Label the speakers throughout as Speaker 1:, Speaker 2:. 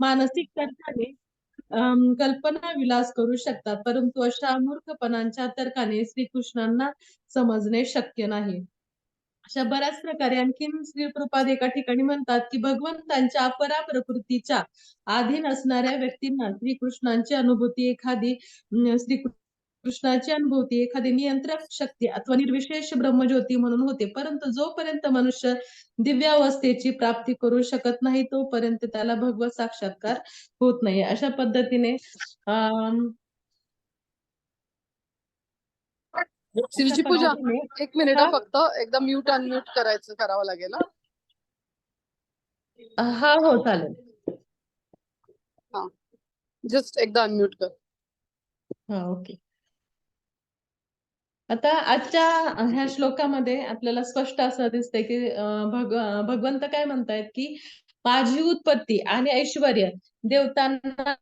Speaker 1: मानसिक तर्काने अं, कल्पना विलास करू शकतात. परंतु अशा मूर्खपणांच्या तर्काने श्रीकृष्णांना समजणे शक्य नाही. अशा बऱ्याच प्रकारे आणखीन श्री एका ठिकाणी म्हणतात की भगवंतांच्या अपरा प्रकृतीच्या अधीन असणाऱ्या व्यक्तींना श्रीकृष्णांची अनुभूती एखादी श्री कृष्णाची अनुभूती एखादी नियंत्रक शक्ती अथवा निर्विशेष ब्रह्मज्योती म्हणून होते. परंतु जोपर्यंत मनुष्य दिव्यावस्थेची प्राप्ती करू शकत नाही तोपर्यंत त्याला भगवत साक्षात्कार होत नाही. अशा पद्धतीने अं
Speaker 2: शिवची पूजा एक मिनिट फक्त एकदा म्यूट अनम्यूट करायचं करावं लागेल
Speaker 1: हा? हो चालेल.
Speaker 2: हा. जस्ट एकदा अनम्यूट कर.
Speaker 1: हा ओके. आता आजच्या ह्या श्लोकामध्ये आपल्याला स्पष्ट असं दिसतंय की भग भगवंत काय म्हणतायत की माझी उत्पत्ती आणि ऐश्वर देवतांना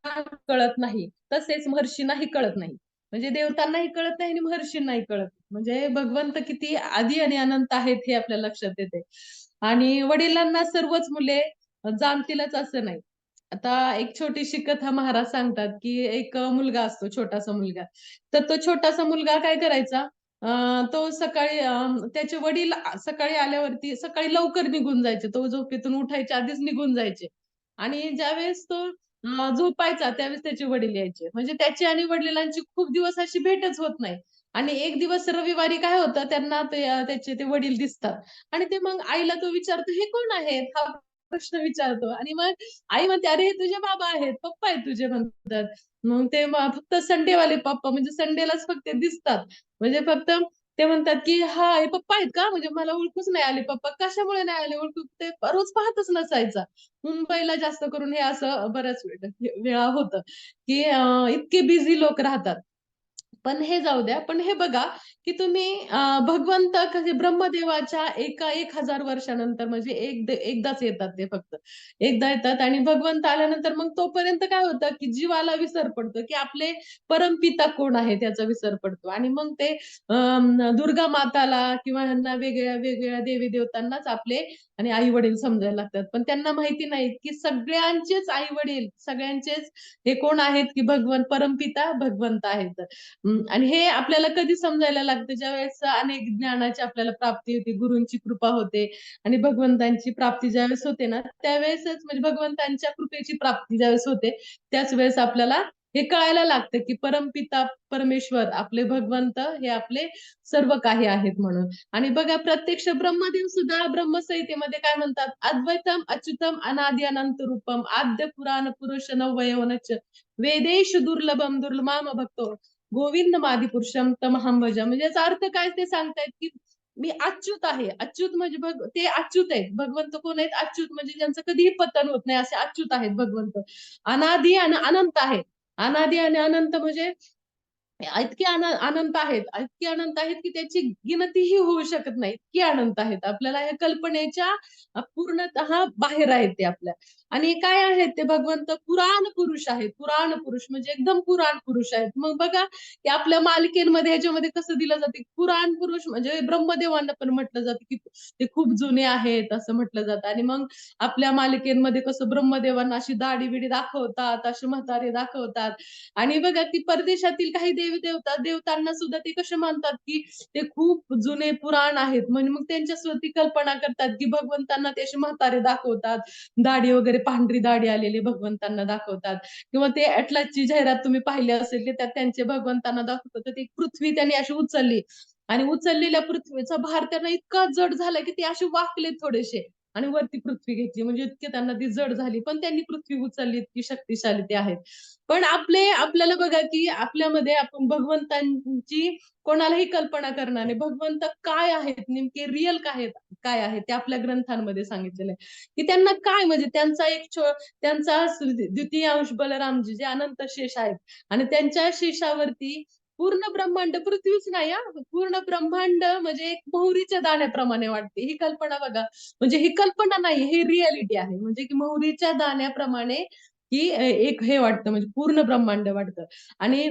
Speaker 1: कळत नाही. तसेच महर्षींनाही कळत नाही. म्हणजे देवतांनाही कळत नाही आणि महर्षींनाही कळत म्हणजे भगवंत किती आधी आणि अनंत आहेत हे आपल्या लक्षात येते. आणि वडिलांना सर्वच मुले जाणतीलच असं नाही. आता एक छोटीशी कथा महाराज सांगतात की एक मुलगा असतो छोटासा मुलगा. तर तो छोटासा मुलगा काय करायचा? तो सकाळी त्याचे वडील सकाळी आल्यावरती सकाळी लवकर निघून जायचे. तो झोपेतून उठायच्या आधीच निघून जायचे. आणि ज्यावेळेस तो झोपायचा त्यावेळेस त्याचे वडील यायचे. म्हणजे त्याची आणि वडिलांची खूप दिवस अशी भेटच होत नाही. आणि एक दिवस रविवारी काय होतं त्यांना त्याचे ते वडील दिसतात. आणि ते मग आईला तो विचारतो हे कोण आहेत? हा प्रश्न विचारतो. आणि मग आई म्हणते अरे तुझे बाबा आहेत पप्पा आहेत तुझे म्हणतात. मग ते फक्त संडेवाले पप्पा म्हणजे संडेलाच फक्त दिसतात. म्हणजे फक्त ते म्हणतात की हा हे पप्पा आहेत का? म्हणजे मला ओळखूच नाही आले पप्पा. कशामुळे नाही आले? ओळखू ते रोज पाहतच नसायचा. मुंबईला जास्त करून हे असं बऱ्याच वेळा होतं की इतके बिझी लोक राहतात. पण हे जाऊ द्या. पण हे बघा की तुम्ही भगवंत कसे ब्रह्मदेवाच्या एका एक हजार वर्षानंतर म्हणजे एक एकदाच येतात ते फक्त. एकदा येतात आणि भगवंत आल्यानंतर मग तोपर्यंत काय होतं की जीवाला विसर पडतो की आपले परमपिता कोण आहे त्याचा विसर पडतो. आणि मग ते दुर्गा माताला किंवा ह्यांना वेगळ्या वेगवेगळ्या देवी देवतांनाच आपले आणि आई वडील समजायला लागतात. पण त्यांना माहिती नाही की सगळ्यांचेच आई वडील सगळ्यांचेच हे कोण आहेत की भगवंत परमपिता भगवंत आहेत. आणि हे आपल्याला कधी समजायला लागतं? ज्यावेळेस अनेक ज्ञानाची आपल्याला प्राप्ती होते गुरूंची कृपा होते आणि भगवंतांची प्राप्ती ज्यावेळेस होते ना त्यावेळेसच म्हणजे भगवंतांच्या कृपेची प्राप्ती ज्यावेळेस होते त्याच वेळेस आपल्याला हे कळायला लागतं की परमपिता परमेश्वर आपले भगवंत हे आपले सर्व काही आहेत म्हणून. आणि बघा प्रत्यक्ष ब्रह्मदेव सुद्धा ब्रह्मसंहितेमध्ये काय म्हणतात? अद्वैतम अच्युतम अनादि अनंत रूपम आद्य पुराण पुरुष नवयवनच वेदेश दुर्लभम दुर्लमाम भक्तो। गोविंद मादिपुरुषम तमहम भज म्हणजे याचा अर्थ काय ते सांगतायत की मी अच्युत आहे. अच्युत म्हणजे बघ ते अच्युत आहेत. भगवंत कोण आहेत? अच्युत म्हणजे ज्यांचं कधीही पतन होत नाही असे अच्युत आहेत भगवंत. अनादी आणि अनंत आहेत. अनादी आणि अनंत म्हणजे इतके अनंत आहेत इतके अनंत आहेत की त्याची गिनतीही होऊ शकत नाही. इतकी अनंत आहेत. आपल्याला या कल्पनेच्या पूर्णतः बाहेर आहेत ते आपल्या. आणि काय आहेत ते भगवंत? पुराण पुरुष आहेत. पुराण पुरुष म्हणजे एकदम पुराण पुरुष आहेत. मग बघा की आपल्या मालिकेमध्ये याच्यामध्ये कसं दिलं जाते? पुराण पुरुष म्हणजे ब्रह्मदेवांना पण म्हटलं जातं की ते खूप जुने आहेत असं म्हटलं जातं. आणि मग आपल्या मालिकेमध्ये कसं ब्रह्मदेवांना अशी दाढी बिडी दाखवतात अशी म्हातारे दाखवतात. आणि बघा की परदेशातील काही देवी देवता देवतांना सुद्धा ते कसे मानतात की ते खूप जुने पुराण आहेत. म्हणजे मग त्यांच्या स्वती कल्पना करतात की भगवंतांना ते असे म्हातारे दाखवतात. दाढी वगैरे पांढरी दाढी आलेली भगवंतांना दाखवतात. किंवा ते अटलाची जाहिरात तुम्ही पाहिली असेल की त्यात त्यांचे भगवंतांना दाखवतात. तर ती पृथ्वी त्यांनी अशी उचलली. आणि उचललेल्या पृथ्वीचा भार त्यांना इतका जड झाला की ते असे वाकले थोडेसे. आणि वरती पृथ्वी घेतली म्हणजे इतके त्यांना ती जड झाली. पण त्यांनी पृथ्वी उचलली इतकी शक्तिशाली ते आहेत. पण आपले आपल्याला बघा की आपल्यामध्ये आपण भगवंतांची कोणालाही कल्पना करणार नाही. भगवंत काय आहेत? नेमके रिअल काय काय आहे ते आपल्या ग्रंथांमध्ये सांगितलेलं आहे. की त्यांना काय म्हणजे त्यांचा एक त्यांचा द्वितीयांश बलरामजी जे अनंत शेष आहेत. आणि त्यांच्या शेषावरती पूर्ण ब्रह्मांड पृथ्वीच नाही पूर्ण ब्रह्मांड म्हणजे एक मोहरीच्या दाण्याप्रमाणे वाटते. ही कल्पना बघा. म्हणजे ही कल्पना नाही ही रियालिटी आहे. म्हणजे की मोहरीच्या दाण्याप्रमाणे की एक हे वाटतं म्हणजे पूर्ण ब्रह्मांड वाटतं. आणि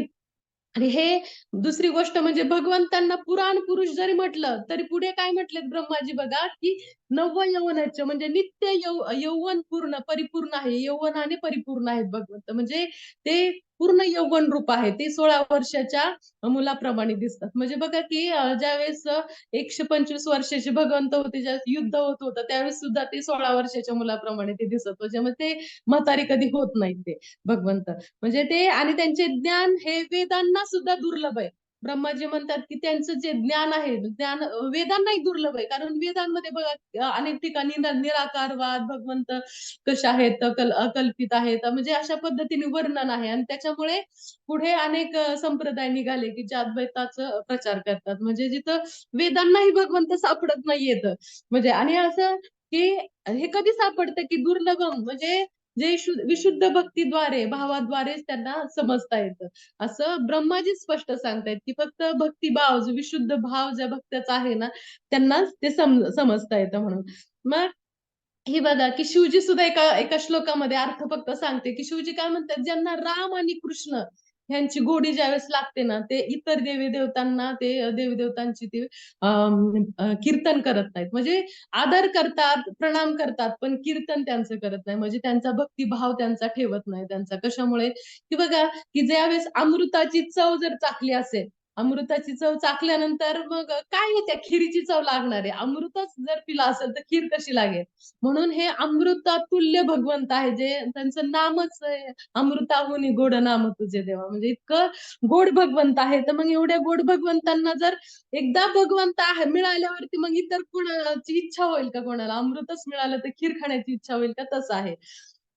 Speaker 1: आणि हे दुसरी गोष्ट म्हणजे भगवंतांना पुराण पुरुष जरी म्हटलं तरी पुढे काय म्हटलेत ब्रह्माजी बघा की नव यवनाचे म्हणजे नित्य यौ यौवन पूर्ण परिपूर्ण आहे. यौवनाने परिपूर्ण आहेत भगवंत. म्हणजे ते पूर्ण यौवन रूप आहे. ते सोळा वर्षाच्या मुलाप्रमाणे दिसतात. म्हणजे बघा की ज्यावेळेस एकशे पंचवीस वर्षाचे भगवंत होते ज्या युद्ध होत होतं त्यावेळेस सुद्धा ते सोळा वर्षाच्या मुलाप्रमाणे ते दिसत होते. म्हणजे ते म्हातारी कधी होत नाही ते भगवंत. म्हणजे ते आणि त्यांचे ज्ञान हे वेदांना सुद्धा दुर्लभ आहे. ब्रह्माजी म्हणतात की त्यांचं जे ज्ञान आहे ज्ञान वेदांनाही दुर्लभ आहे. कारण वेदांमध्ये बघा अनेक ठिकाणी निराकारवाद भगवंत कसे आहेत कल अकल्पित आहेत म्हणजे अशा पद्धतीने वर्णन आहे. आणि त्याच्यामुळे पुढे अनेक संप्रदाय निघाले की जे प्रचार करतात. म्हणजे जिथं वेदांनाही भगवंत सापडत नाही येत म्हणजे आणि असं की हे कधी सापडतं की दुर्लभम म्हणजे जे विशुद्ध भक्तीद्वारे भावाद्वारेच त्यांना समजता येतं. असं ब्रह्माजी स्पष्ट सांगतायत की फक्त भक्तिभाव जो विशुद्ध भाव ज्या भक्ताचा आहे ना त्यांनाच ते सम समजता येतं म्हणून. मग हे बघा की शिवजी सुद्धा एका एका श्लोकामध्ये अर्थ फक्त सांगते की शिवजी काय म्हणतात ज्यांना राम आणि कृष्ण ह्यांची गोडी ज्यावेळेस लागते ना ते इतर देवी देवतांना ते देवी देवतांची ते कीर्तन करत नाहीत. म्हणजे आदर करतात प्रणाम करतात पण कीर्तन त्यांचं करत नाही. म्हणजे त्यांचा भक्तिभाव त्यांचा ठेवत नाही त्यांचा. कशामुळे? की बघा की ज्यावेळेस अमृताची चव जर चाकली असेल अमृताची चव चाकल्यानंतर मग काय त्या खिरीची चव लागणार आहे? अमृतच जर पिला असेल तर खीर कशी लागेल? म्हणून हे अमृतातुल्य भगवंत आहे जे त्यांचं नामच आहे, अमृताहुनी गोड नाम तुझे देवा. म्हणजे इतकं गोड भगवंत आहे. तर मग एवढ्या गोड भगवंतांना जर एकदा भगवंत आहे मिळाल्यावरती मग इतर कोणाची इच्छा होईल का कोणाला? अमृतच मिळालं तर खीर खाण्याची इच्छा होईल का? तसं आहे.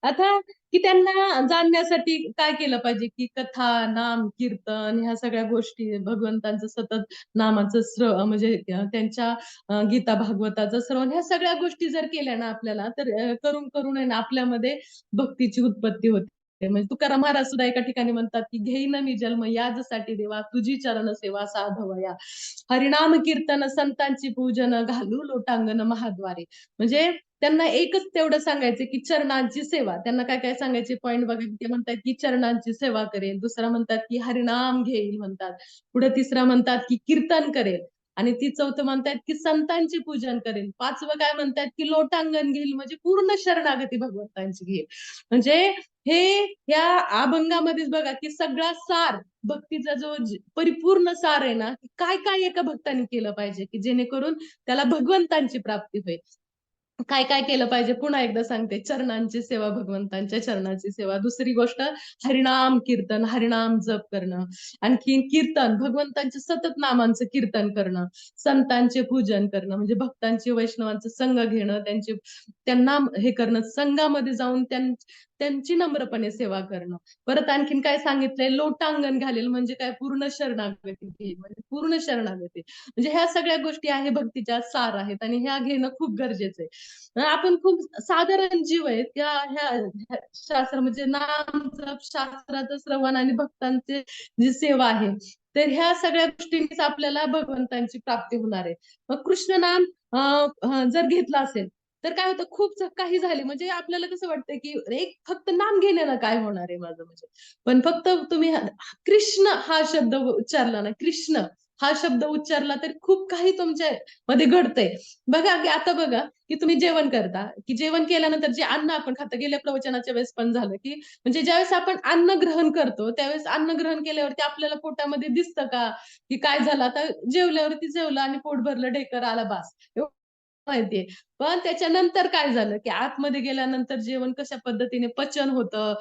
Speaker 1: आता की त्यांना जाणण्यासाठी काय केलं पाहिजे? की कथा नाम कीर्तन ह्या सगळ्या गोष्टी भगवंतांचं सतत नामाचं स्र म्हणजे त्यांच्या गीता भागवताचं श्रवण ह्या सगळ्या गोष्टी जर केल्या ना आपल्याला तर करून करून आहे ना आपल्यामध्ये भक्तीची उत्पत्ती होते. म्हणजे तुकाराम महाराज सुद्धा एका ठिकाणी म्हणतात की घेईन मी जन्म याजसाठी देवा तुझी चरण सेवा साधवया. हरिणाम कीर्तन संतांची पूजन घालू लोटांगण महाद्वारे. म्हणजे त्यांना एकच तेवढं सांगायचं की चरणांची सेवा. त्यांना काय काय सांगायचे? पॉईंट बघा ते म्हणतात की चरणांची सेवा करेल. दुसरा म्हणतात की हरिनाम घेईल म्हणतात. पुढे तिसरा म्हणतात की कीर्तन करेल. आणि ती चौथं म्हणतात की संतांचे पूजन करेल. पाचवं काय म्हणतात की लोटांगण घेईल. म्हणजे पूर्ण शरणागती भगवंतांची घेईल. म्हणजे हे या अभंगामध्येच बघा की सगळा सार भक्तीचा जो परिपूर्ण सार आहे ना काय काय एका भक्ताने केलं पाहिजे की जेणेकरून त्याला भगवंतांची प्राप्ती होईल. काय काय केलं पाहिजे? पुन्हा एकदा सांगते. चरणांची सेवा भगवंतांच्या चरणाची सेवा. दुसरी गोष्ट हरिनाम कीर्तन हरिनाम जप करणं. आणखी कीर्तन भगवंतांच्या सतत नामांचं कीर्तन करणं. संतांचे पूजन करणं. म्हणजे भक्तांचे वैष्णवांचं संघ घेणं. त्यांचे त्यांना हे करणं. संघामध्ये जाऊन त्यां त्यांची नम्रपणे सेवा करणं. परत आणखीन काय सांगितलंय? लोटांगण घालेल म्हणजे काय? पूर्ण शरणागती घेईल म्हणजे पूर्ण शरणागती. म्हणजे ह्या सगळ्या गोष्टी आहे भक्तीच्या सार आहेत आणि ह्या घेणं खूप गरजेचं आहे आपण खूप साधारण जीव आहेत. या ह्या शास्त्र म्हणजे नाम जप शास्त्राचं श्रवण आणि भक्तांचे जी सेवा आहे तर ह्या सगळ्या गोष्टींनीच आपल्याला भगवंतांची प्राप्ती होणार आहे. मग कृष्ण नाम जर घेतलं असेल तर काय होतं खूप काही झाले. म्हणजे आपल्याला कसं वाटतं की एक फक्त नाम घेण्याला काय होणार आहे माझं म्हणजे. पण फक्त तुम्ही कृष्ण हा शब्द उच्चारला ना कृष्ण हा शब्द उच्चारला तर खूप काही तुमच्या मध्ये घडतंय. बघा की आता बघा की तुम्ही जेवण करता की जेवण केल्यानंतर जे अन्न आपण खातो गेल्या प्रवचनाच्या वेळेस पण झालं की म्हणजे ज्यावेळेस आपण अन्न ग्रहण करतो त्यावेळेस अन्न ग्रहण केल्यावरती आपल्याला पोटामध्ये दिसतं का की काय झालं? आता जेवल्यावरती जेवलं आणि पोट भरलं ढेकर आला बास. माहितीये. पण त्याच्यानंतर काय झालं की आतमध्ये गेल्यानंतर जेवण कशा पद्धतीने पचन होतं?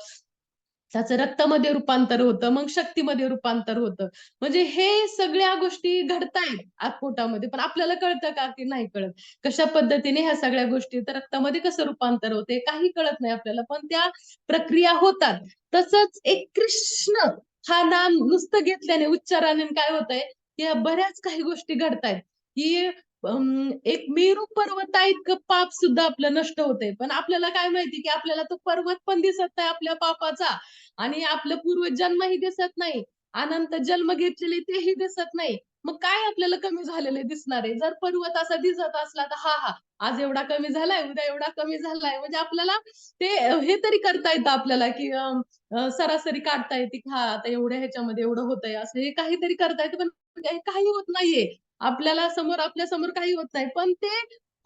Speaker 1: त्याचं रक्तामध्ये रूपांतर होतं मग शक्तीमध्ये रूपांतर होतं. म्हणजे हे सगळ्या गोष्टी घडतायत आतपोटामध्ये. पण आपल्याला कळतं का की नाही कळत? कशा पद्धतीने ह्या सगळ्या गोष्टी तर रक्तामध्ये कसं रूपांतर होते काही कळत नाही आपल्याला. पण त्या प्रक्रिया होतात. तसंच एक कृष्ण हा नाम नुसतं घेतल्याने उच्चाराने काय होतंय? की बऱ्याच काही गोष्टी घडतायत. की एक मेरू पर्वता इतकं पाप सुद्धा आपलं नष्ट होतंय. पण आपल्याला काय माहिती की आपल्याला तो पर्वत पण दिसत नाही आपल्या पापाचा. आणि आपलं पूर्वजन्मही दिसत नाही. अनंत जन्म घेतलेले तेही दिसत नाही. मग काय आपल्याला कमी झालेले दिसणार आहे? जर पर्वत असा दिसत असला तर हा हा आज एवढा कमी झालाय उद्या एवढा कमी झालाय. म्हणजे आपल्याला ते हे तरी करता येतं आपल्याला की अं, सरासरी काढता येते की हा आता एवढ्या ह्याच्यामध्ये एवढं होतंय. असं हे काहीतरी करता येतं पण काही होत नाहीये. आपल्याला समोर आपल्यासमोर काही होत नाही. पण ते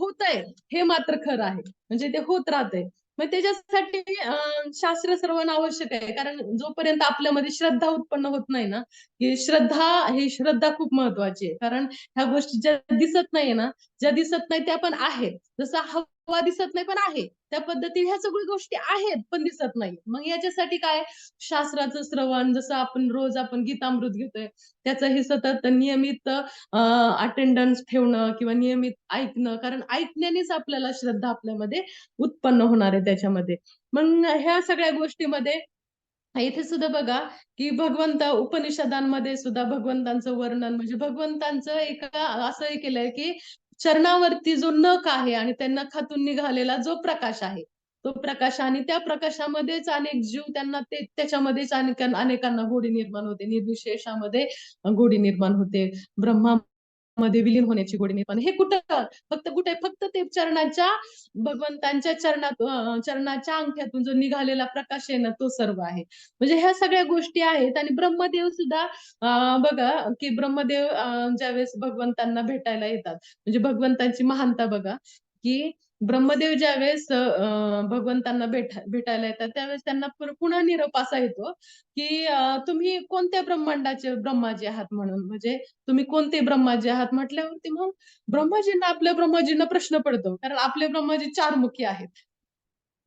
Speaker 1: होत आहे. हे मात्र खरं आहे. म्हणजे ते होत राहतंय. मग त्याच्यासाठी अं, शास्त्र सर्वांना आवश्यक आहे. कारण जोपर्यंत आपल्यामध्ये श्रद्धा उत्पन्न होत नाही ना की श्रद्धा ही श्रद्धा खूप महत्वाची आहे. कारण ह्या गोष्टी ज्या दिसत नाहीये ना ज्या दिसत नाही त्या पण आहेत. जसं हवा दिसत नाही पण आहे. त्या पद्धतीने ह्या सगळ्या गोष्टी आहेत पण दिसत नाही. मग याच्यासाठी काय? शास्त्राचं श्रवण जसं आपण रोज आपण गीतामृत घेतोय त्याचं हे सतत नियमित अटेंडन्स ठेवणं किंवा नियमित ऐकणं कारण ऐकण्यानेच आपल्याला श्रद्धा आपल्यामध्ये उत्पन्न होणार आहे त्याच्यामध्ये. मग ह्या सगळ्या गोष्टीमध्ये इथे सुद्धा बघा की भगवंत उपनिषदांमध्ये सुद्धा भगवंतांचं वर्णन म्हणजे भगवंतांचं एका असं हे केलंय की चरणावरती जो नख आहे आणि त्या नखातून निघालेला जो प्रकाश आहे तो प्रकाश आणि त्या प्रकाशामध्येच अनेक जीव त्यांना ते त्याच्यामध्येच अनेक अनेकांना गोडी निर्माण होते. निर्विशेषामध्ये गोडी निर्माण होते. ब्रह्मा मध्ये विलीन होण्याची गोडी निर्माण हे कुठं? फक्त कुठे? फक्त ते चरणाच्या भगवंतांच्या चरणात चरणाच्या अंगठ्यातून जो निघालेला प्रकाश आहे ना तो सर्व आहे. म्हणजे ह्या सगळ्या गोष्टी आहेत आणि ब्रह्मदेव सुद्धा बघा की ब्रह्मदेव ज्यावेळेस भगवंतांना भेटायला येतात. म्हणजे भगवंतांची महानता बघा की ब्रह्मदेव ज्यावेळेस अं, भगवंतांना भेटा भेटायला येतात त्यावेळेस त्यांना पुन्हा निरोप असा येतो की तुम्ही कोणत्या ब्रह्मांडाचे ब्रह्माजी आहात म्हणून? म्हणजे तुम्ही कोणते ब्रह्माजी आहात म्हटल्यावरती मग ब्रह्माजींना आपल्या ब्रह्माजींना प्रश्न पडतो. कारण आपले ब्रह्माजी चार मुखी आहेत.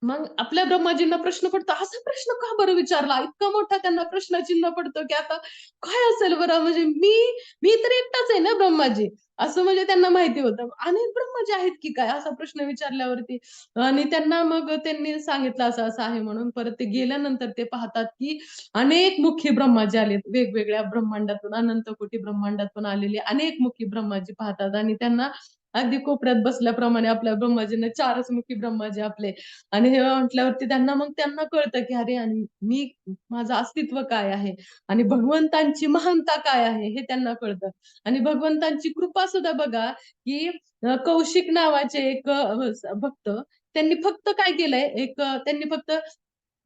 Speaker 1: मग आपल्या ब्रह्माजींना प्रश्न पडतो असा प्रश्न का बरं विचारला? इतका मोठा त्यांना प्रश्नचिन्ह पडतो की आता काय असेल बरं? म्हणजे मी मी तर एकटाच आहे ना ब्रह्माजी. असं म्हणजे त्यांना माहिती होतं. अनेक ब्रह्माजी आहेत की काय? असा प्रश्न विचारल्यावरती आणि त्यांना मग त्यांनी सांगितलं असं असं आहे म्हणून. परत ते गेल्यानंतर ते पाहतात की अनेक मुखी ब्रह्माजी आलेत. वेगवेगळ्या ब्रह्मांडातून अनंत कोटी ब्रह्मांडातून आलेले अनेक मुखी ब्रह्माजी पाहतात. आणि त्यांना अगदी कोपऱ्यात बसल्याप्रमाणे आपल्या ब्रह्माजींना चारच मुखी ब्रह्माजी आपले. आणि हे म्हटल्यावरती त्यांना मग त्यांना कळतं की अरे आणि मी माझं अस्तित्व काय आहे? आणि भगवंतांची महानता काय आहे? हे त्यांना कळतं. आणि भगवंतांची कृपा सुद्धा बघा की कौशिक नावाचे एक भक्त त्यांनी फक्त काय केलंय? एक त्यांनी फक्त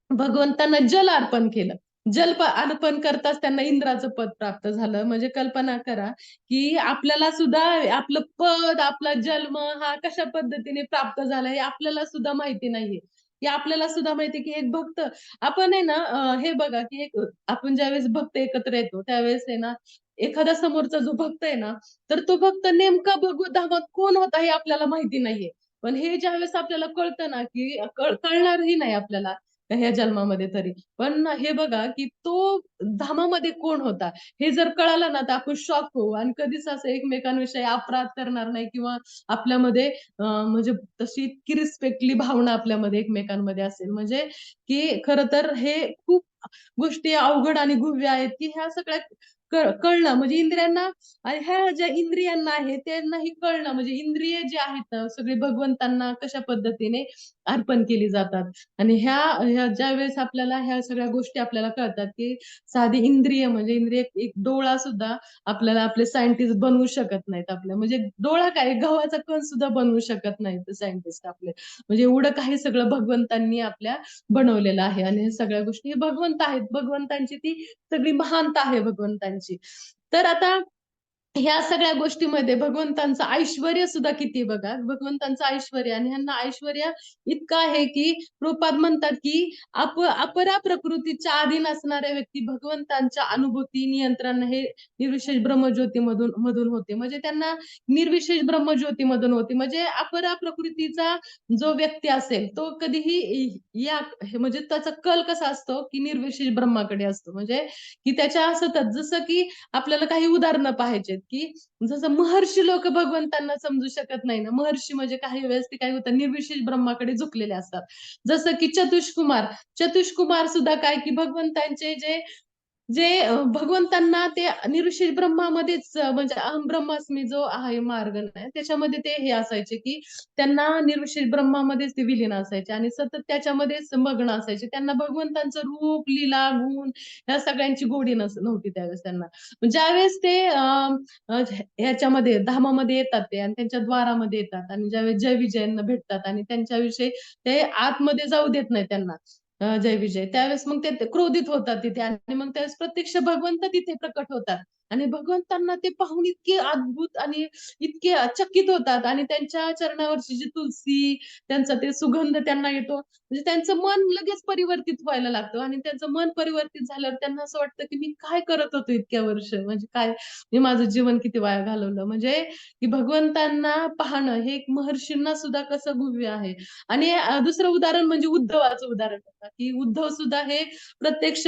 Speaker 1: भगवंतांना जल अर्पण केलं. जल्प अर्पण करताच त्यांना इंद्राचं पद प्राप्त झालं. म्हणजे कल्पना करा की आपल्याला सुद्धा आपलं पद आपला जन्म हा कशा पद्धतीने प्राप्त झाला हे आपल्याला सुद्धा माहिती नाहीये. की आपल्याला सुद्धा माहिती की एक भक्त आपण आहे ना हे बघा की एक आपण ज्यावेळेस भक्त एकत्र येतो त्यावेळेस आहे ना एखादा समोरचा जो भक्त आहे ना तर तो भक्त नेमका भगवत धामात कोण होता हे आपल्याला माहिती नाहीये. पण हे ज्यावेळेस आपल्याला कळतं ना की कळणारही नाही आपल्याला. ह्या जन्मामध्ये तरी. पण हे बघा की तो धामामध्ये कोण होता? हे जर कळालं ना तर आपण शॉक होऊ. आणि कधीच असं एकमेकांविषयी अपराध करणार नाही किंवा आपल्यामध्ये म्हणजे तशी इतकी रिस्पेक्टली भावना आपल्यामध्ये एकमेकांमध्ये असेल. म्हणजे की खर तर हे खूप गोष्टी अवघड आणि गुव्य आहेत की ह्या सगळ्या कळणं म्हणजे इंद्रियांना आणि ह्या ज्या इंद्रियांना आहे त्यांनाही कळणं म्हणजे इंद्रिय जे आहेत ना सगळे भगवंतांना कशा पद्धतीने अर्पण केली जातात? आणि ह्या ह्या ज्या वेळेस आपल्याला ह्या सगळ्या गोष्टी आपल्याला कळतात की साधी इंद्रिय म्हणजे इंद्रिय एक डोळा सुद्धा आपल्याला आपले सायंटिस्ट बनवू शकत नाहीत आपल्या म्हणजे डोळा काय गव्हाचा कण सुद्धा बनवू शकत नाहीत सायंटिस्ट आपले. म्हणजे एवढं काही सगळं भगवंतांनी आपल्या बनवलेलं आहे. आणि ह्या सगळ्या गोष्टी हे भगवंत आहेत. भगवंतांची ती सगळी महानता आहे भगवंतांची. तर आता ह्या सगळ्या गोष्टीमध्ये भगवंतांचं ऐश्वर सुद्धा किती बघा. भगवंतांचं ऐश्वर आणि ह्यांना ऐश्वर इतकं आहे की रूपात म्हणतात की अप अपरा प्रकृतीच्या अधीन असणाऱ्या व्यक्ती भगवंतांच्या अनुभूती नियंत्रण हे निर्विशेष ब्रह्मज्योतीमधून मधून होते. म्हणजे त्यांना निर्विशेष ब्रह्मज्योतीमधून होते. म्हणजे अपरा प्रकृतीचा जो व्यक्ती असेल तो कधीही या म्हणजे त्याचा कल कसा असतो की निर्विशेष ब्रह्माकडे असतो. म्हणजे की त्याच्या सतत जसं की आपल्याला काही उदाहरणं पाहिजेत की जसं महर्षी लोक भगवंतांना समजू शकत नाही ना महर्षी म्हणजे काही वेळेस ते काय होतं निर्विशेष ब्रह्माकडे झुकलेले असतात. जसं की चतुष्कुमार चतुष्कुमार सुद्धा काय की भगवंतांचे जे जे भगवंतांना ते निर्विशेष ब्रह्मामध्येच म्हणजे अहम ब्रह्मास्मी जो आहे मार्ग नाही त्याच्यामध्ये ते हे असायचे की त्यांना निर्विशेष ब्रह्मामध्येच ते विलीन असायचे आणि सतत त्याच्यामध्येच मग्न असायचे. त्यांना भगवंतांचं रूप लीला गुण ह्या सगळ्यांची गोडी नस नव्हती त्यावेळेस त्यांना. ज्यावेळेस ते अं, ह्याच्यामध्ये धामामध्ये येतात ते आणि त्यांच्या द्वारामध्ये येतात आणि ज्यावेळेस जय विजयांना भेटतात आणि त्यांच्याविषयी ते आतमध्ये जाऊ देत नाही त्यांना. जय विजय. त्यावेळेस मग ते क्रोधित होतात तिथे आणि मग त्यावेळेस प्रत्यक्ष भगवंत तिथे प्रकट होतात. आणि भगवंतांना ते पाहून इतके अद्भुत आणि इतके चकित होतात आणि त्यांच्या चरणावरची जी तुलसी त्यांचा ते सुगंध त्यांना येतो. म्हणजे त्यांचं मन लगेच परिवर्तित व्हायला लागतं आणि त्यांचं मन परिवर्तित झाल्यावर त्यांना असं वाटतं की मी काय करत होतो इतक्या वर्ष? म्हणजे काय? मी माझं जीवन किती वाया घालवलं? म्हणजे की भगवंतांना पाहणं हे एक महर्षींना सुद्धा कसं गुह्य आहे? आणि दुसरं उदाहरण म्हणजे उद्धवाचं उदाहरण की उद्धव सुद्धा हे प्रत्यक्ष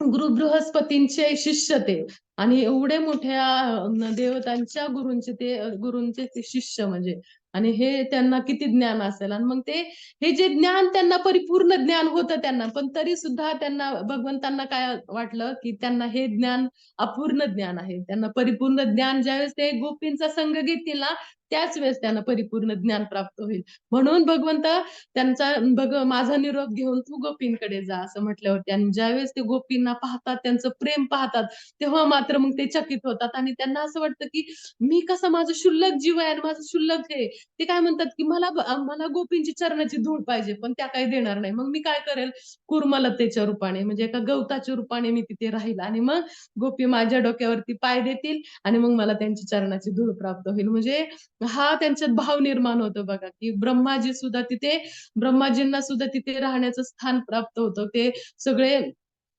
Speaker 1: गुरु बृहस्पतींचे शिष्य ते आणि एवढे मोठ्या देवतांच्या गुरूंचे ते गुरूंचे ते शिष्य म्हणजे आणि हे त्यांना किती ज्ञान असेल. आणि मग ते हे जे ज्ञान त्यांना परिपूर्ण ज्ञान होतं त्यांना पण तरी सुद्धा त्यांना भगवंतांना काय वाटलं की त्यांना हे ज्ञान अपूर्ण ज्ञान आहे. त्यांना परिपूर्ण ज्ञान ज्यावेळेस ते गोपींचा संघ घेतील ना त्याच वेळेस त्यांना परिपूर्ण ज्ञान प्राप्त होईल. म्हणून भगवंत त्यांचा भग माझा निरोप घेऊन तू गोपींकडे जा असं म्हटल्यावरती आणि ज्यावेळेस ते गोपींना पाहतात त्यांचं प्रेम पाहतात तेव्हा मात्र मग ते चकित होतात. आणि त्यांना असं वाटतं की मी कसं माझं शुल्लक जीव आहे आणि माझं शुल्लक हे ते काय म्हणतात की मला मला गोपींची चरणाची धूळ पाहिजे पण त्या काही देणार नाही. मग मी काय करेल? कुर्मलतेच्या रूपाने म्हणजे एका गवताच्या रूपाने मी तिथे राहील आणि मग गोपी माझ्या डोक्यावरती पाय देतील आणि मग मला त्यांची चरणाची धूळ प्राप्त होईल. म्हणजे हा त्यांच्यात भाव निर्माण होतो बघा की ब्रह्माजी सुद्धा तिथे ब्रह्माजींना सुद्धा तिथे राहण्याचं स्थान प्राप्त होतं. ते सगळे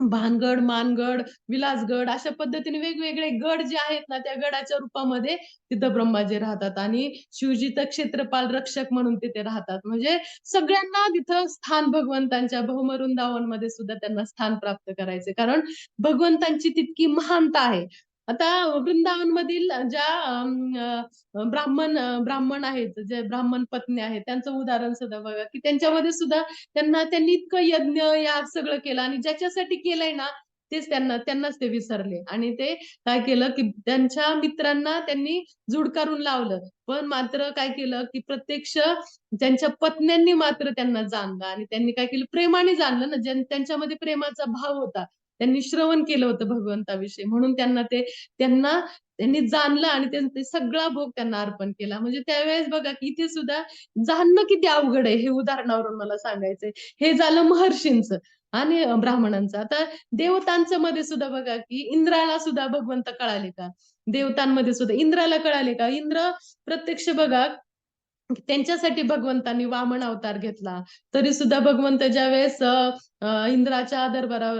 Speaker 1: भानगड मानगड विलासगड अशा पद्धतीने वेगवेगळे गड जे आहेत ना त्या गडाच्या रूपामध्ये तिथं ब्रह्माजी राहतात आणि शिवजी तर क्षेत्रपाल रक्षक म्हणून तिथे राहतात. म्हणजे सगळ्यांना तिथं स्थान भगवंतांच्या बहुमरुंदावनमध्ये सुद्धा त्यांना स्थान प्राप्त करायचे. कारण भगवंतांची तितकी महानता आहे. आता वृंदावन मधील ज्या ब्राह्मण ब्राह्मण आहेत जे ब्राह्मण पत्नी आहेत त्यांचं उदाहरण सुद्धा बघा की त्यांच्यामध्ये सुद्धा त्यांना त्यांनी इतकं यज्ञ या सगळं केलं आणि ज्याच्यासाठी केलंय ना तेच त्यांना त्यांनाच ते विसरले. आणि ते काय केलं की त्यांच्या मित्रांना त्यांनी जुडकारून लावलं. पण मात्र काय केलं की प्रत्यक्ष त्यांच्या पत्न्यांनी मात्र त्यांना जाणलं. आणि त्यांनी काय केलं? प्रेमाने जाणलं ना ज्यां- त्यांच्यामध्ये प्रेमाचा भाव होता. त्यांनी श्रवण केलं होतं भगवंताविषयी. म्हणून त्यांना ते त्यांना त्यांनी जाणलं आणि त्यांचा ते सगळा भोग त्यांना अर्पण केला. म्हणजे त्यावेळेस बघा की इथे सुद्धा जाणणं किती अवघड आहे हे उदाहरणावरून मला सांगायचंय. हे झालं महर्षींचं आणि ब्राह्मणांचं. आता देवतांचं मध्ये सुद्धा बघा की इंद्राला सुद्धा भगवंत कळाले का? देवतांमध्ये सुद्धा इंद्राला कळाले का? इंद्र प्रत्यक्ष बघा त्यांच्यासाठी भगवंतांनी वामन अवतार घेतला. तरी सुद्धा भगवंत ज्यावेळेस वेळेस इंद्राच्या दरबारा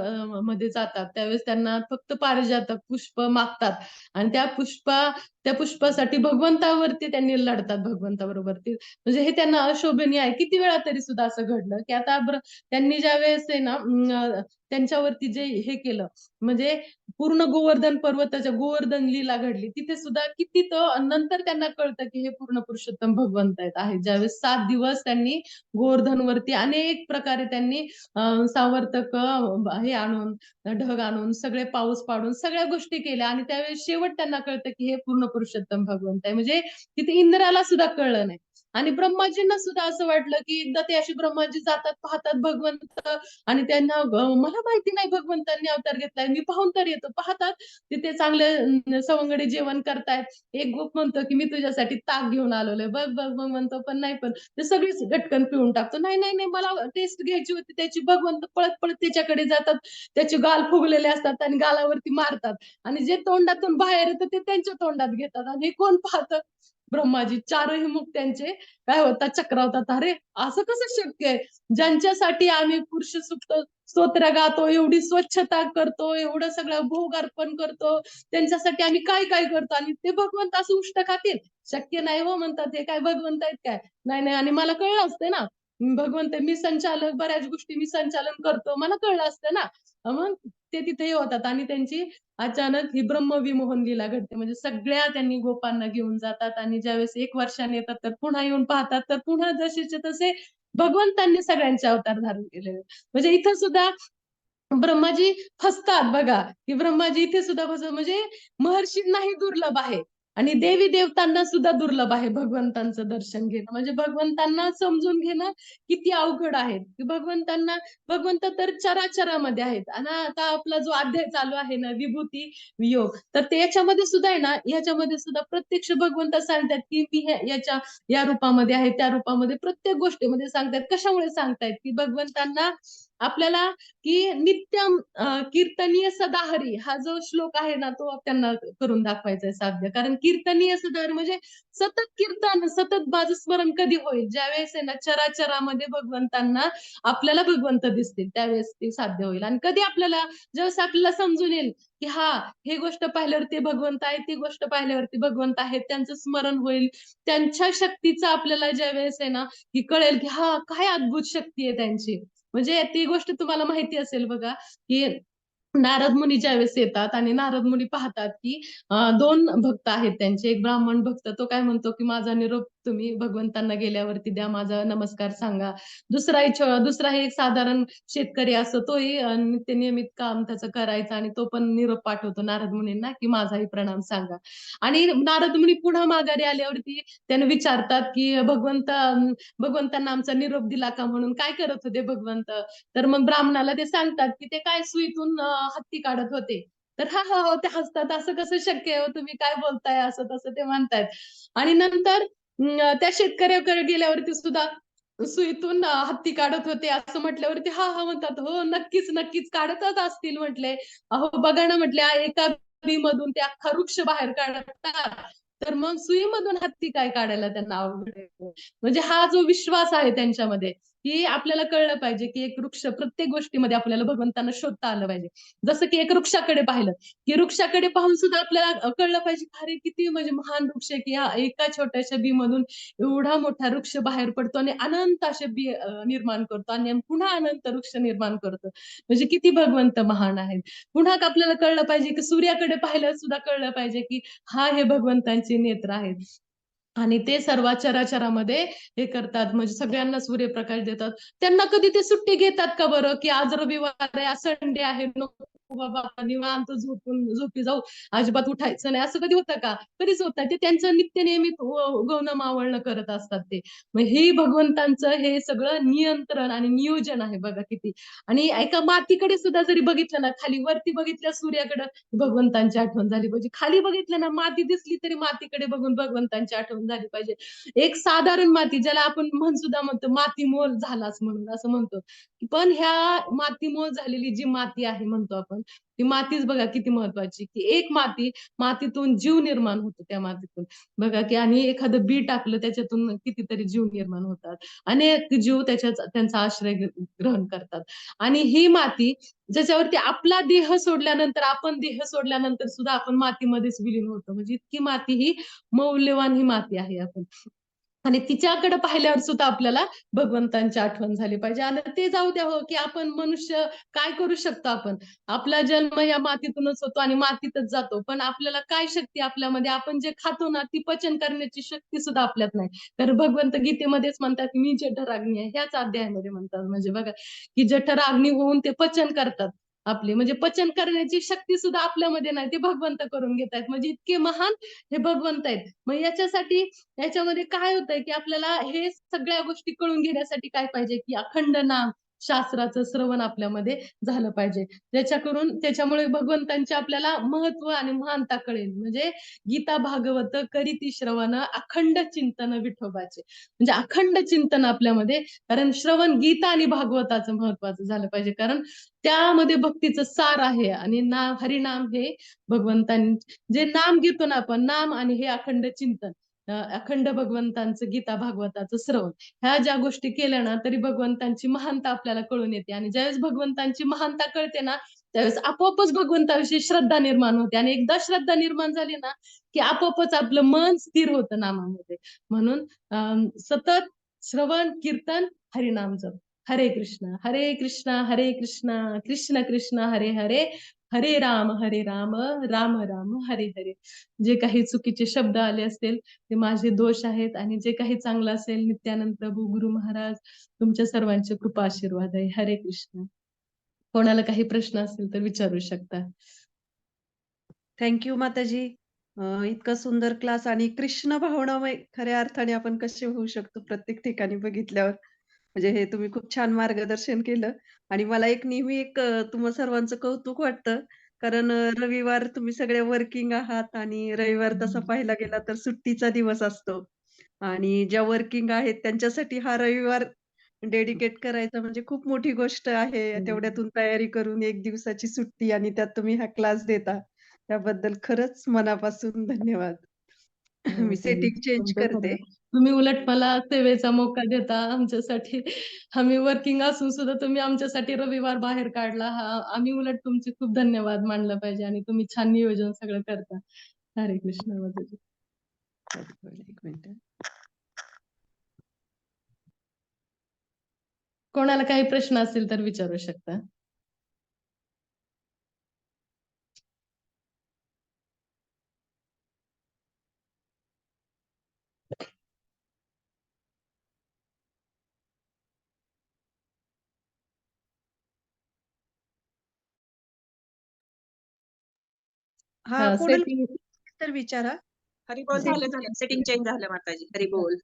Speaker 1: मध्ये जातात. त्यावेळेस त्यांना फक्त पारिजातक पुष्प मागतात. आणि त्या पुष्पा त्या पुष्पासाठी भगवंतावरती त्यांनी लढतात भगवंताबरोबरती. म्हणजे हे त्यांना अशोभनीय आहे. किती वेळा तरी सुद्धा असं घडलं की आता त्यांनी ज्या वेळेस आहे ना त्यांच्यावरती जे हे केलं म्हणजे पूर्ण गोवर्धन पर्वताच्या गोवर्धन लीला घडली. तिथे सुद्धा किती तो नंतर त्यांना कळतं की हे पूर्ण पुरुषोत्तम भगवंत आहेत आहे ज्यावेळेस सात दिवस त्यांनी गोवर्धनवरती अनेक प्रकारे त्यांनी सावर्तक हे आणून ढग आणून सगळे पाऊस पाडून सगळ्या गोष्टी केल्या आणि त्यावेळेस शेवट त्यांना कळतं की हे पूर्ण पुरुषोत्तम भगवंत आहे. म्हणजे तिथे इंद्राला सुद्धा कळलं नाही. आणि ब्रह्माजींना सुद्धा असं वाटलं की एकदा ते असे ब्रह्माजी जातात पाहतात भगवंत आणि त्यांना मला माहिती नाही भगवंतांनी अवतार घेतलाय मी पाहून तर येतो. पाहतात तिथे चांगले सवंगडे सवंगडी जेवण करतायत. एक गोप म्हणतो की मी तुझ्यासाठी ताक घेऊन आलोय. बघ बघ बघ म्हणतो पण नाही पण ते सगळीच गटकन पिऊन टाकतो. नाही नाही नाही मला टेस्ट घ्यायची होती. त्याची भगवंत पळत पळत त्याच्याकडे जातात. त्याचे गाल फुगलेले असतात आणि गालावरती मारतात. आणि जे तोंडातून बाहेर येतं ते त्यांच्या तोंडात घेतात. आणि हे कोण पाहतं? ब्रह्माजी चारही मुख त्यांचे काय होतात चक्रावतात. अरे असं कसं शक्य आहे? ज्यांच्यासाठी आम्ही पुरुष सुप्त स्तोत्र गातो एवढी स्वच्छता करतो एवढं सगळं भोग अर्पण करतो त्यांच्यासाठी आम्ही काय काय करतो? आणि ते भगवंत असं उष्ट खातील? शक्य नाही हो म्हणतात हे काय भगवंत आहेत काय? नाही नाही आणि मला कळलं असते ना. भगवंत मी संचालक बऱ्याच गोष्टी मी संचालन करतो. मला कळलं असतं ना. मग ते तिथेही होतात आणि त्यांची अचानक ही ब्रह्मविमोहन लीला घडते. म्हणजे सगळ्या त्यांनी गोपांना घेऊन जातात आणि ज्यावेळेस एक वर्षाने येतात तर पुन्हा येऊन पाहतात तर पुन्हा जसेचे तसे भगवंतांनी सगळ्यांचे अवतार धारण केलेले म्हणजे इथं सुद्धा ब्रह्माजी फसतात बघा. की ब्रह्माजी इथे सुद्धा फसत म्हणजे महर्षींनाही दुर्लभ आहे. आणि देवी देवतांना सुद्धा दुर्लभ आहे भगवंतांचं दर्शन घेणं. म्हणजे भगवंतांना समजून घेणं किती अवघड आहे. की भगवंतांना भगवंत तर चराचरामध्ये आहेत. आणि आता आपला जो अध्याय चालू आहे ना विभूती वियोग तर ते याच्यामध्ये सुद्धा आहे ना याच्यामध्ये सुद्धा प्रत्यक्ष भगवंत सांगतात की मी याच्या या रूपामध्ये आहे त्या रूपामध्ये प्रत्येक गोष्टीमध्ये म्हणजे सांगतात कशामुळे सांगतायत? की भगवंतांना आपल्याला की नित्यम कीर्तनीय सदाहरी हा जो श्लोक आहे ना तो त्यांना करून दाखवायचा आहे साध्य. कारण कीर्तनीय सदाहरी म्हणजे सतत कीर्तन सतत माझं स्मरण कधी होईल? ज्यावेळेस आहे ना चराचरामध्ये भगवंतांना आपल्याला भगवंत दिसतील त्यावेळेस ते साध्य होईल. आणि कधी आपल्याला ज्यावेळेस आपल्याला समजून येईल की हा हे गोष्ट पाहिल्यावरती भगवंत आहे ती गोष्ट पाहिल्यावरती भगवंत आहे त्यांचं स्मरण होईल. त्यांच्या शक्तीचा आपल्याला ज्या वेळेस आहे ना की कळेल की हा काय अद्भुत शक्ती आहे त्यांची. म्हणजे ती गोष्ट तुम्हाला माहिती असेल बघा की नारद मुनी ज्यावेळेस येतात आणि नारद मुनी पाहतात की दोन भक्त आहेत त्यांचे. एक ब्राह्मण भक्त तो काय म्हणतो की माझा निरोप तुम्ही भगवंतांना गेल्यावरती द्या माझा नमस्कार सांगा. दुसराही दुसराही एक साधारण शेतकरी असतो तोही नित्य नियमित काम त्याचं करायचं आणि तो पण निरोप पाठवतो नारद मुनींना की माझाही प्रणाम सांगा. आणि नारद मुनी पुन्हा माघारी आल्यावरती त्याने विचारतात की भगवंत भगवंतांना आमचा निरोप दिला का म्हणून? काय करत होते भगवंत? तर मग ब्राह्मणाला ते सांगतात की ते काय सुईतून हत्ती काढत होते. तर हा हा हो ते हसतात असं कसं शक्य आहे हो? तुम्ही काय बोलताय? असं तसं ते म्हणतायत. आणि नंतर त्या शेतकऱ्याकडे गेल्यावरती सुद्धा सुईतून हत्ती काढत होते. असं म्हटल्यावरती हा हा म्हणतात हो नक्कीच नक्कीच काढतच असतील म्हटले. अहो बघा ना म्हटले "आ, एका मधून ते अख्खा वृक्ष बाहेर काढतात. तर मग सुईमधून हत्ती काय काढायला त्यांना अवघड आहे म्हणजे हा जो विश्वास आहे त्यांच्यामध्ये की आपल्याला कळलं पाहिजे की एक वृक्ष प्रत्येक गोष्टीमध्ये आपल्याला भगवंतांना शोधता आलं पाहिजे. जसं की एक वृक्षाकडे पाहिलं की वृक्षाकडे पाहून सुद्धा आपल्याला कळलं पाहिजे अरे किती म्हणजे महान वृक्ष की हा एका छोट्याशा बी मधून एवढा मोठा वृक्ष बाहेर पडतो आणि अनंत असे बी निर्माण करतो आणि पुन्हा अनंत वृक्ष निर्माण करतो. म्हणजे किती भगवंत महान आहेत. पुन्हा आपल्याला कळलं पाहिजे की सूर्याकडे पाहिलं सुद्धा कळलं पाहिजे की हा हे भगवंतांचे नेत्र आहेत. आणि ते सर्व चराचरामध्ये हे करतात. म्हणजे सगळ्यांना सूर्यप्रकाश देतात. त्यांना कधी ते सुट्टी घेतात का बरं? की आज रविवार आहे आज संडे आहे बाबा निवांत झोपून झोपी जाऊ. अजिबात उठायचं नाही. असं कधी होतं का? कधीच होत ते त्यांचं नित्य नियमित गौण मावळणं करत असतात ते. मग हे भगवंतांचं हे सगळं नियंत्रण आणि नियोजन आहे बघा किती. आणि एका मातीकडे सुद्धा जरी बघितलं ना खाली वरती बघितल्या सूर्याकडे भगवंतांची आठवण झाली पाहिजे. खाली बघितलं ना माती दिसली तरी मातीकडे बघून भगवंतांची आठवण झाली पाहिजे. एक साधारण माती ज्याला आपण म्हण सुद्धा म्हणतो माती मोल झालाच म्हणून असं म्हणतो. पण ह्या माती मोल झालेली जी माती आहे म्हणतो आपण ती मातीच बघा किती महत्वाची. की एक माती मातीतून जीव निर्माण होतो त्या मातीतून. बघा की आणि एखादं बी टाकलं त्याच्यातून कितीतरी जीव निर्माण होतात. अनेक जीव त्याच्या त्यांचा आश्रय ग्रहण करतात. आणि ही माती ज्याच्यावरती आपला देह सोडल्यानंतर आपण देह सोडल्यानंतर सुद्धा आपण मातीमध्येच विलीन होतो. म्हणजे इतकी माती ही मौल्यवान ही माती आहे आपण. आणि तिच्याकडे पाहिल्यावर सुद्धा आपल्याला भगवंतांची आठवण झाली पाहिजे. आणि ते जाऊ द्या हो की आपण मनुष्य काय करू शकतो आपण? आपला जन्म या मातीतूनच होतो आणि मातीतच जातो. पण आपल्याला काय शक्ती आपल्यामध्ये? आपण जे खातो ना ती पचन करण्याची शक्ती सुद्धा आपल्यात नाही. तर भगवंत गीतेमध्येच म्हणतात मी जठराग्नी आहे. ह्याच अध्यायामध्ये म्हणतात. म्हणजे बघा की जठराग्नी होऊन ते पचन करतात. आपले. म्हणजे पचन करण्याची शक्ती सुद्धा आपल्यामध्ये नाही. ते भगवंत करून घेत आहेत. म्हणजे इतके महान हे भगवंत आहेत. मग याच्यासाठी याच्यामध्ये काय होतंय की आपल्याला हे सगळ्या गोष्टी कळून घेण्यासाठी काय पाहिजे? की अखंड नाम शास्त्राचं श्रवण आपल्यामध्ये झालं पाहिजे. ज्याच्याकडून त्याच्यामुळे भगवंतांचे आपल्याला महत्त्व आणि महानता कळेल. म्हणजे गीता भागवत करीती श्रवण अखंड चिंतन विठोबाचे. म्हणजे अखंड चिंतन आपल्यामध्ये कारण श्रवण गीता आणि भागवताचं महत्वाचं झालं पाहिजे. कारण त्यामध्ये भक्तीचं सार आहे आणि नाम हरिनाम हे भगवंतां जे नाम घेतो ना आपण नाम आणि हे अखंड चिंतन. अखंड भगवंतांचं गीता भागवताचं श्रवण. ह्या ज्या गोष्टी केल्या ना तरी भगवंतांची महानता आपल्याला कळून येते. आणि ज्यावेळेस भगवंतांची महानता कळते ना त्यावेळेस आपोआपच भगवंताविषयी श्रद्धा निर्माण होते. आणि एकदा श्रद्धा निर्माण झाली ना की आपोआपच आपलं मन स्थिर होतं नामामध्ये. म्हणून अं, सतत श्रवण कीर्तन हरिनाम जप. हरे कृष्ण हरे कृष्ण हरे कृष्ण कृष्ण कृष्ण हरे हरे. हरे राम हरे राम राम राम हरे हरे. जे काही चुकीचे शब्द आले असतील ते माझे दोष आहेत आणि जे काही चांगलं असेल नित्यानंद प्रभू गुरु महाराज तुमच्या सर्वांचे कृपा आशीर्वाद आहे. हरे कृष्ण. कोणाला काही प्रश्न असेल तर विचारू शकता.
Speaker 3: थँक्यू माताजी. इतका सुंदर क्लास आणि कृष्ण भावनामय खऱ्या अर्थाने आपण कसे होऊ शकतो प्रत्येक ठिकाणी बघितल्यावर. म्हणजे हे तुम्ही खूप छान मार्गदर्शन केलं आणि मला एक नेहमी एक अं, तुम्हा सर्वांचं कौतुक वाटतं कारण अं, रविवार तुम्ही सगळे वर्किंग आहात आणि रविवार तसा. पाहायला गेला तर सुट्टीचा दिवस असतो आणि ज्या वर्किंग आहेत त्यांच्यासाठी हा रविवार डेडिकेट करायचा म्हणजे खूप मोठी गोष्ट आहे.
Speaker 1: हं.
Speaker 3: तेवढ्यातून तयारी करून 1 दिवसाची सुट्टी आणि त्यात तुम्ही हा क्लास देता. त्याबद्दल खरंच मनापासून धन्यवाद.
Speaker 1: हो,
Speaker 3: मी. सेटिंग चेंज करते.
Speaker 1: तुम्ही उलट मला सेवेचा मौका देता आमच्यासाठी. आम्ही वर्किंग असून सुद्धा तुम्ही आमच्यासाठी रविवार बाहेर काढला. हां, आम्ही उलट तुमचे खूप धन्यवाद मानलं पाहिजे आणि तुम्ही छान नियोजन सगळं करता. हरे कृष्ण माताजी.
Speaker 3: एक मिनिट.
Speaker 1: कोणाला काही प्रश्न असतील तर विचारू शकता.
Speaker 3: हां,
Speaker 1: हां,
Speaker 3: कोणाला
Speaker 1: सेटिंग
Speaker 3: तर विचारा.
Speaker 4: हरिबोल झालं, झालं. सेटिंग चेंज झालं माताजी. हरिबोल.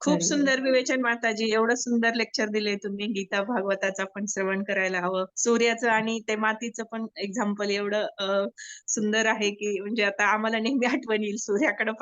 Speaker 4: खूप
Speaker 1: हरिबोल.
Speaker 4: सुंदर विवेचन माताजी. एवढं सुंदर लेक्चर दिले तुम्ही. गीता भागवताचं पण श्रवण करायला हवं. सूर्याचं आणि ते मातीचं पण एक्झाम्पल एवढं अ, सुंदर आहे, की म्हणजे आता आम्हाला नेहमी आठवण येईल सूर्याकडे